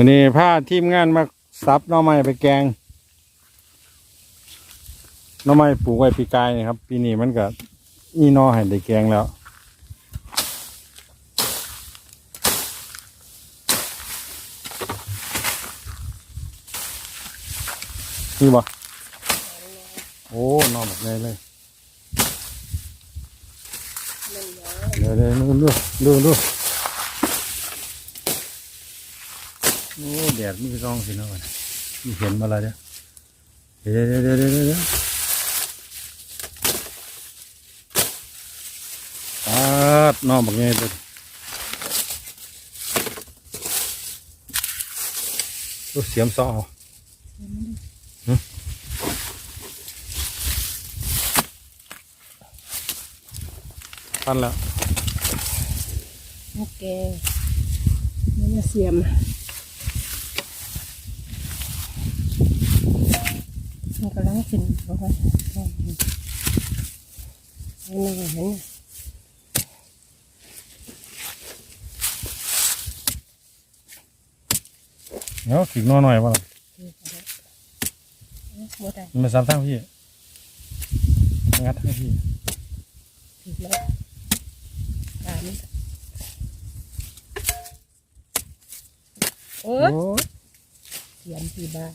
มือนี้พาทีมงานมาซับหน่อไม้ไปแกงหน่อไม้ปลูกไว้ปีกายนี่ครับ ปีนี้มันก็มีหน่อให้ได้แกงแล้วนี่บ่โอ้น่อแบบนี้เลยเดี๋ยวเดี๋ยวดูดูดูดู โอ้แดดมันก็ร้องสิเนาะวะเนี่ยมีเห็นมาแล้วเดี๋ยวเดี๋ยวเดี๋ยวเดี๋ยวเดี๋ยวเดี๋ยวปัดนอนบักเงี้ยเลยดูเสียมซอเอาหึปั้นแล้วโอเคมันจะเสียม มันกำลังขึ้นเพราะว่าอันนี้เห็นเนาะขีกน้อหน่อยว่าหมดได้มันมาซ้ำทั้งพี่งัดทั้งพี่ผิดแล้วตามนี้โอ้โอ้ยเสียมปีบ้า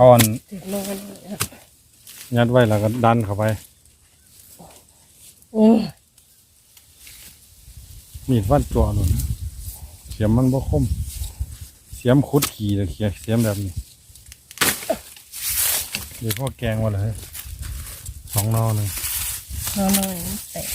อ่อนถึงนอนแล้วยัดไว้แล้วก็ดันเข้าไปโอ้ยมีดฟันจั่วหนุนเสียมมันบ่คม เสียมคุดขี่เลยเขียเสียมแบบนี้เดี๋ยวพ่อแกงมาเลยสองนอหนึ่งนอนหน่อยมันแตก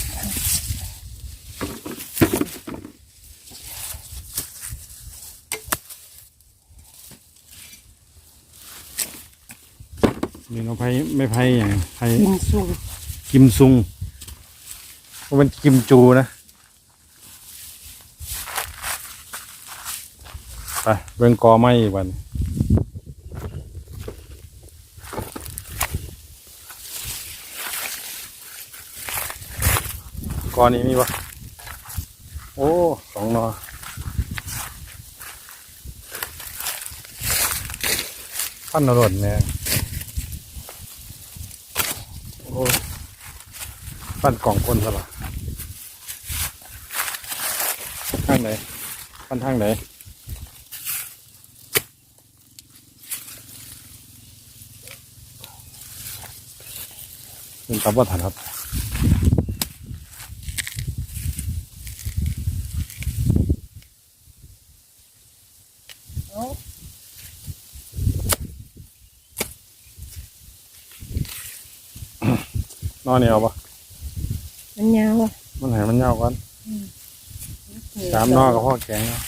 นี่เราไผ่ไม่ไผ่อย่างไผ่กินสูงกิมซุงเพราะมันกิมจูนะไปเบิ่งกอไม้อีกวันกอนี้มีปะโอ้สองนอพันนรดเนี่ยโอ้ ปั้นกล่องคนซะละข้างไหนปั้นทางไหนเป็นตับวัฒนครับ นอนนี่เอาปะมันยาวอะมันใหายมันยาวก่อนสามนอกับพ่อแกงเนาะ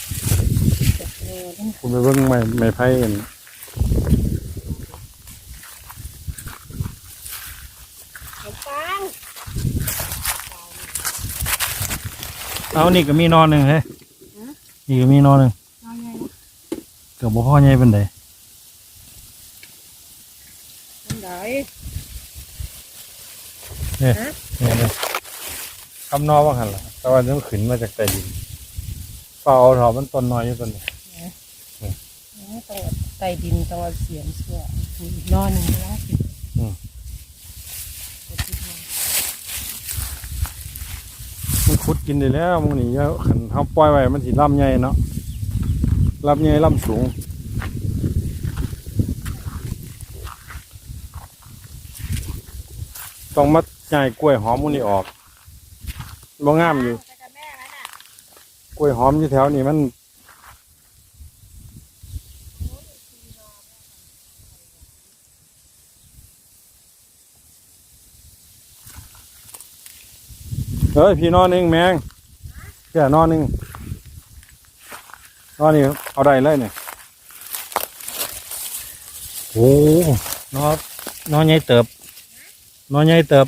เออมันคุณไปเบิ่งไม่ไม่ไพ่กันฟังเอานี่ก็มีนอนหนึ่งเฮ้ยนี่ก็มีนอนหนึ่งนอนไง เกือบบ่พ่อใหญ่เป็นได มันได้ เนี่ยฮะเนี่ยเนี่ยคำนอว่าหันละแต่ว่าเรื่องขึ้นมาจากใต้ดินเปล่าเอาเถอะมันต้นน้อยอยู่ต้นนี้ต้องไต่ดินต้องเอาเสียมเสื้อนอนหนึ่งแล้วสิมันขุดกินได้แล้วมันนี่เยอะขันเขาปล่อยไว้มันสิลำใหญ่เนาะลำใหญ่ลำสูงต้องมา จ่ายกล้วยหอมมันนี่ออกบ่งามอยู่ กล้วยหอมอยู่แถวนี้มัน เฮ้ย พี่นอนหนึ่งแมงแค่นอนหนึ่งนอนนี่เอาได้เลยเนี่ยโอ้นอนนอนใหญ่เติบ นอนใหญ่เติบ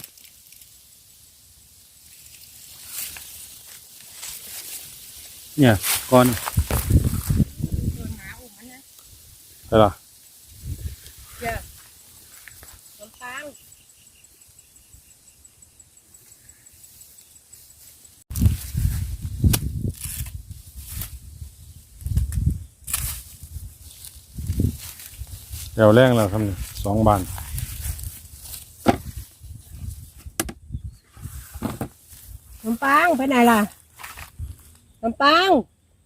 เนี่ยก้อนรช่ดี๋ยวแรกเราทำสองบานขนมปังไปไหนล่ะ น้ำปัง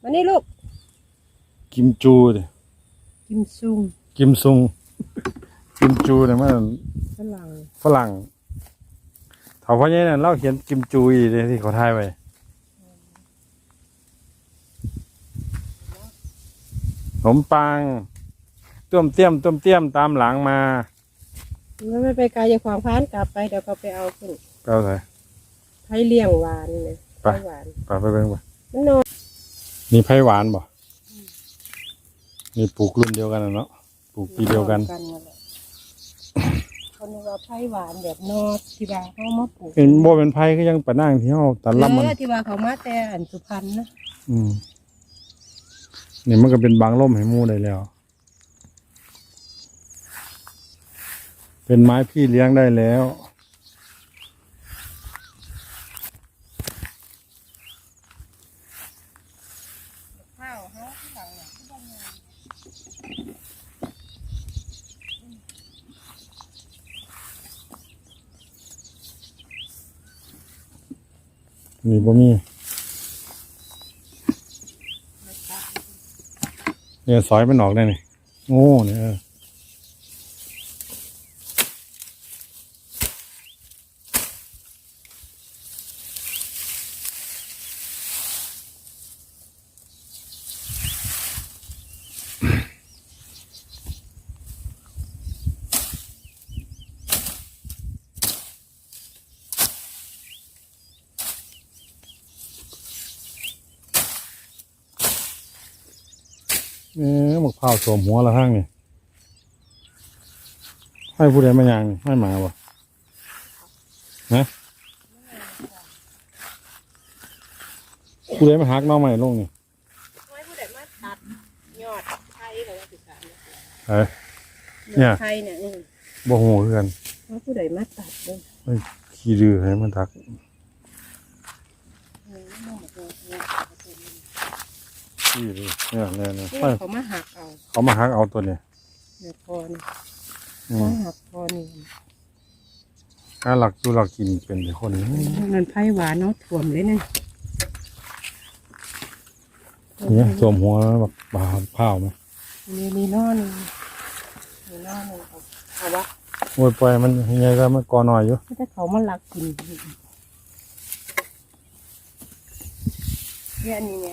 มานี่ลูก กิมจูดิกิมซุงกิมซุง กิมจูเนี่ยมันฝรั่งฝรั่งเถาพ่อใหญ่นั่นเราเขียนกิมจูอีเลยที่เขาทายไว้ขนมปังต้มเตี้ยมต้มเตี้ยมตามหลังมาแล้วไม่ไปไกลจากขวางพานกลับไปเดี๋ยวก็ไปเอาขึ้นไปเอาใส่ไผ่เลี้ยงหวานเลยไปไผ่หวาน ไปไปเบิ่งไป มันนอนนี่ไผ่หวานบ่นี่ปลูกรุ่นเดียวกันนะเนาะปลูกปีเดียวกันนั่นแหละคนนึกว่าไผ่หวานแบบนอที่ว่าเขามาปลูกเป็นบ่เป็นไผ่ก็ยังปะนั่งที่เฮาตัดลำมัน เออที่ว่าเขามาแต่อันสุพรรณนะอืมนี่มันก็เป็นบางล่มให้หมูได้แล้ว เป็นไม้พี่เลี้ยงได้แล้ว ข้าวเขาที่หลังเนี่ยที่บ้านเนี่ย นี่บ่มีเนี่ยซอยมันออกได้นี่โอ้เนี่ย เออเออหมกพร้าวสวมหัวละห้างนี่ให้ผู้ใดมาย่างนี่ให้หมาบ่ฮะผู้ใดมาหักหน้องใหม่ลงนี่ไว้ผู้ใดมาตัดยอดไผ่กับว่าสิสานเอ้ยเนี่ยไผ่เนี่ยอืมบ่ฮู้คือกันว่าผู้ใดมาตัดเลยขี้ดื้อให้มันทักเออ น้องบอกว่าเนี่ยขี้ดื้อเนี่ยเนี่ยเนี่ยนี่ไปเขามาหักเอาเขามาหักเอาตัวเนี่ยเนี่ยพอนี่อืมามหักพอนี่ถ้าหลักอยู่หลักกินเป็นแต่คนนี้มันไผ่หวานเนาะถ่วมเลยเนี่ยเนี่ยสวมหัวแล้วแบบบาข้าวไหมมีมีนอนมีนอนเอาเอาวะโอ้ยปล่อยมันยังไงก็มันกอหน่อยอยู่ถ้าเขามาลักกินเนี่ยอันนี้ไง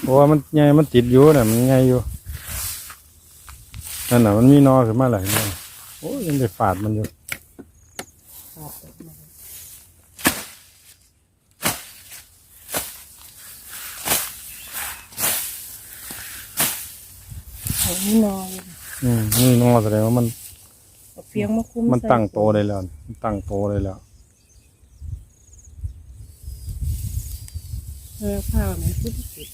เพราะว่ามันไงมันติดอยู่น่ะมันไงอยู่นั่นน่ะมันมีนอขึ้นมาหลายนอโอ้ยยังได้ฝาดมันอยู่เขาไม่นอนอืมนี่นอแสดงว่ามันเอาเฟียงมาคุ้มมันใส่ตั้งโตได้แล้วมันตั้งโตได้แล้วเออข้าวมันพุดพุด